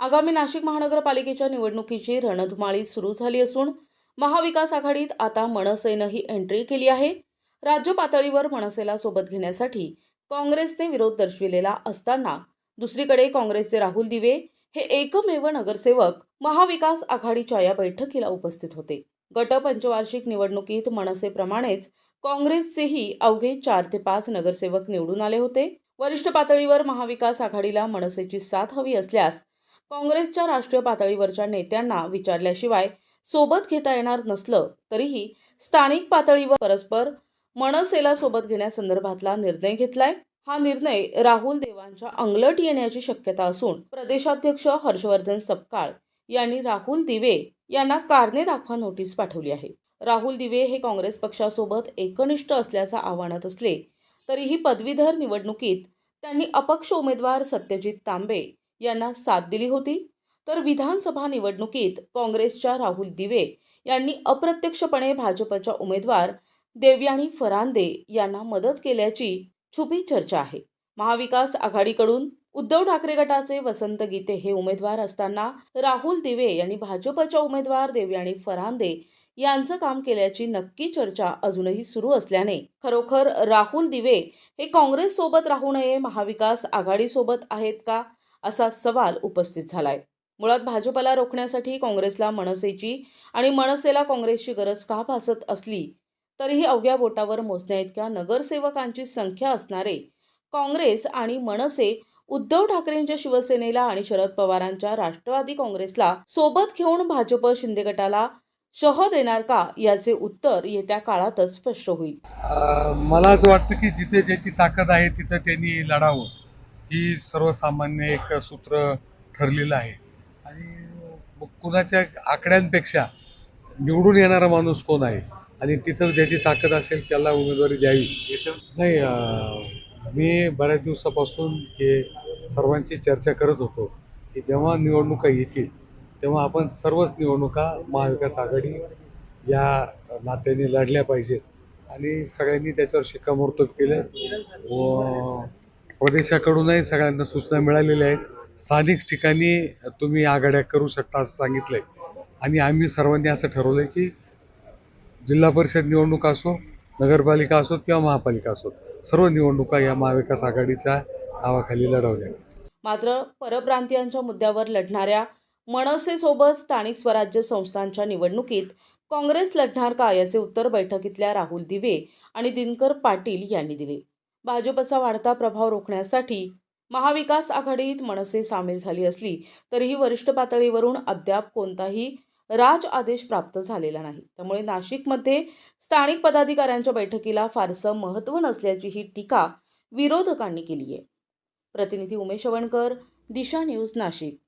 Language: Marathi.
आगामी नाशिक महानगरपालिकेच्या निवडणुकीची रणधुमाळी सुरू झाली असून महाविकास आघाडीत आता मनसेनंही एंट्री केली आहे. राज्य पातळीवर मनसेला सोबत घेण्यासाठी काँग्रेसने विरोध दर्शविलेला असताना दुसरीकडे काँग्रेसचे राहुल दिवे हे एकमेव नगरसेवक महाविकास आघाडीच्या या बैठकीला उपस्थित होते. गट पंचवार्षिक निवडणुकीत मनसेप्रमाणेच काँग्रेसचेही अवघे चार ते पाच नगरसेवक निवडून आले होते. वरिष्ठ पातळीवर महाविकास आघाडीला मनसेची साथ हवी असल्यास काँग्रेसच्या राष्ट्रीय पातळीवरच्या नेत्यांना विचारल्याशिवाय सोबत घेता येणार नसलं तरीही स्थानिक पातळीवर परस्पर मनसेला सोबत घेण्यासंदर्भातला निर्णय घेतलाय. हा निर्णय राहुल देवांच्या अंगलट येण्याची शक्यता असून प्रदेशाध्यक्ष हर्षवर्धन सपकाळ यांनी राहुल दिवे यांना कारणे दाखवा नोटीस पाठवली आहे. राहुल दिवे हे काँग्रेस पक्षासोबत एकनिष्ठ असल्याचं आव्हानात असले तरीही पदवीधर निवडणुकीत त्यांनी अपक्ष उमेदवार सत्यजित तांबे यांना साथ दिली होती. तर विधानसभा निवडणुकीत काँग्रेसच्या राहुल दिवे यांनी अप्रत्यक्षपणे भाजपच्या उमेदवार देवयाणी फरांदे यांना मदत केल्याची छुपी चर्चा आहे. महाविकास आघाडीकडून उद्धव ठाकरे गटाचे वसंत गीते हे उमेदवार असताना राहुल दिवे यांनी भाजपच्या उमेदवार देवयाणी फरांदे यांचं काम केल्याची नक्की चर्चा अजूनही सुरू असल्याने खरोखर राहुल दिवे हे काँग्रेससोबत राहू नये महाविकास आघाडीसोबत आहेत का? असा सवाल उपस्थित झालाय. मुळात भाजपला रोखण्यासाठी काँग्रेसला मनसेची आणि मनसेला काँग्रेसची गरज का भासत असली तरीही अवघ्या बोटावर मोजण्या इतक्या नगरसेवकांची संख्या असणारे काँग्रेस आणि मनसे उद्धव ठाकरेंच्या शिवसेनेला आणि शरद पवारांच्या राष्ट्रवादी काँग्रेसला सोबत घेऊन भाजप शिंदे गटाला शह देणार का याचे उत्तर येत्या काळातच स्पष्ट होईल. मला असं वाटतं की जिथे ज्याची ताकद आहे तिथं त्यांनी लढावं. ही सर्वसामान्य एक सूत्र ठरलेलं आहे. आणि कुणाच्या आकड्यांपेक्षा निवडून येणारा माणूस कोण आहे? आणि तिथं ज्याची ताकद असेल त्याला उमेदवारी द्यावी. नाही मी बऱ्याच दिवसापासून हे सर्वांची चर्चा करत होतो की जेव्हा निवडणुका येतील तेव्हा आपण सर्वच निवडणुका महाविकास आघाडी या नात्याने लढल्या पाहिजेत. आणि सगळ्यांनी त्याच्यावर शिक्कामोर्तब केलं. व प्रदेशाकडूनही सगळ्यांना सूचना मिळालेल्या आहेत. स्थानिक ठिकाणी तुम्ही आघाड्या करू शकता असं सांगितलंय. आणि आम्ही सर्वांनी असं ठरवलंय की जिल्हा परिषद निवडणूक असो नगरपालिका असो किंवा महापालिका असो सर्व निवडणुका या महाविकास आघाडीच्या नावाखाली लढवल्या. मात्र परप्रांतीयांच्या मुद्द्यावर लढणाऱ्या मनसेसोबत स्थानिक स्वराज्य संस्थांच्या निवडणुकीत काँग्रेस लढणार का याचे उत्तर बैठकीतल्या राहुल दिवे आणि दिनकर पाटील यांनी दिले. भाजपचा वाढता प्रभाव रोखण्यासाठी महाविकास आघाडीत मनसे सामील झाली असली तरीही वरिष्ठ पातळीवरून अद्याप कोणताही राज आदेश प्राप्त झालेला नाही. त्यामुळे नाशिकमध्ये स्थानिक पदाधिकाऱ्यांच्या बैठकीला फारसं महत्त्व नसल्याची ही टीका विरोधकांनी केली आहे प्रतिनिधी उमेश वणकर दिशा न्यूज नाशिक.